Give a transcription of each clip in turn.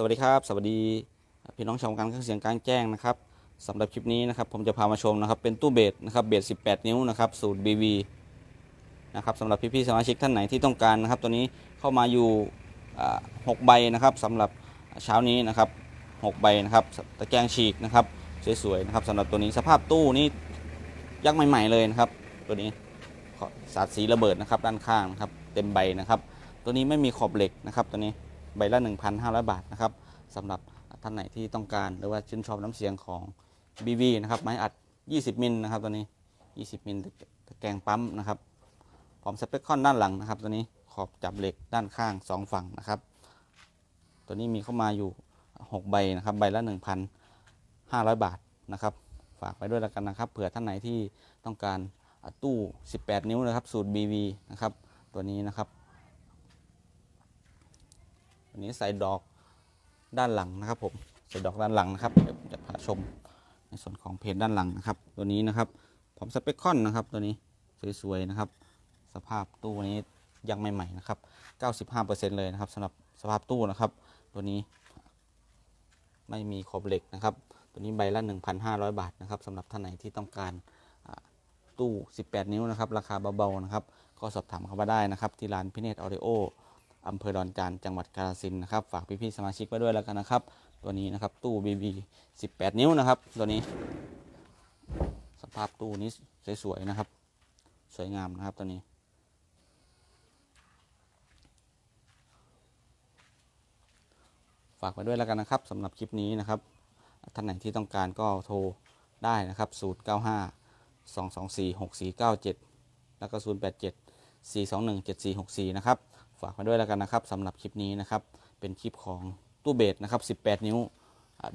สวัสดีครับ สวัสดีพี่น้องชาวการเครื่องเสียงกลางแจ้งนะครับสำหรับคลิปนี้นะครับผมจะพามาชมนะครับเป็นตู้เบสนะครับเบส 18 นิ้วนะครับสูตร BV นะครับสำหรับพี่ๆสมาชิกท่านไหนที่ต้องการนะครับตัวนี้เข้ามาอยู่อ่าหกใบนะครับสำหรับเช้านี้นะครับหกใบนะครับตะแกรงฉีกนะครับสวยๆนะครับสำหรับตัวนี้สภาพตู้นี้ยักษ์ใหม่ ๆ เลยนะครับ ตัวนี้สาดสีระเบิดนะครับด้านข้างนะครับเต็มใบนะครับ ตัวนี้ไม่มีขอบเหล็กนะครับตัวนี้ ใบละ 1,500 บาทนะครับสำหรับท่านไหนที่ต้องการหรือว่าชื่นชอบน้ำเสียงของ BV นะครับไม้อัด 20 มิลนะครับตัวนี้ 20 มิลตะแกรงปั๊มนะครับพร้อมสเปคคอนด้านหลังนะครับ ตัวนี้ขอบจับเหล็กด้านข้าง 2 ฝั่งนะครับ ตัวนี้มีเข้ามาอยู่ 6 ใบนะครับใบละ 1,500 บาทนะครับ ฝากไปด้วยแล้วกันนะครับเผื่อท่านไหนที่ต้องการตู้ 18 นิ้วนะครับ สูตร BV นะครับ ตัวนี้นะครับันนี้ใส่ดอกด้านหลังนะครับ ผมใส่ดอกด้านหลังนะครับเดี๋ยวจะพาชมในส่วนของเพจด้านหลังนะครับ ตัวนี้นะครับผมสเปคคอนนะครับ ตัวนี้สวยๆนะครับ สภาพตู้นี้ยังใหม่ๆนะครับ 95%เลยนะครับสำหรับสภาพตู้นะครับ ตัวนี้ไม่มีขอบเหล็กนะครับ ตัวนี้ใบละ 1,500 บาทนะครับสำหรับท่านไหนที่ต้องการตู้ 18 นิ้วนะครับ ราคาเบาๆนะครับ ก็สอบถามเข้ามาได้นะครับ ที่ร้านพิเนตออดิโอ อำเภอดอนจานจังหวัดกาฬสินนะครับ ฝากพี่ๆสมาชิกไว้ด้วยแล้วกันนะครับ ตัวนี้นะครับตู้ BB 18 นิ้วนะครับ ตัวนี้ สภาพตู้นี้สวยๆนะครับ สวยงามนะครับตัวนี้ ฝากไว้ด้วยแล้วกันนะครับสำหรับคลิปนี้นะครับท่านไหนที่ต้องการก็โทรได้นะครับ095 224 6497 แล้วก็ 087 421 7464 นะครับ ฝากไว้ด้วยแล้วกันนะครับสำหรับคลิปนี้นะครับ เป็นคลิปของตู้เบสนะครับ 18 นิ้ว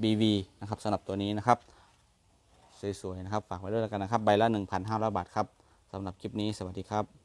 BV นะครับสำหรับตัวนี้นะครับ สวยๆนะครับ ฝากไว้ด้วยแล้วกันนะครับ ใบละ 1,500 บาทครับสำหรับคลิปนี้สวัสดีครับ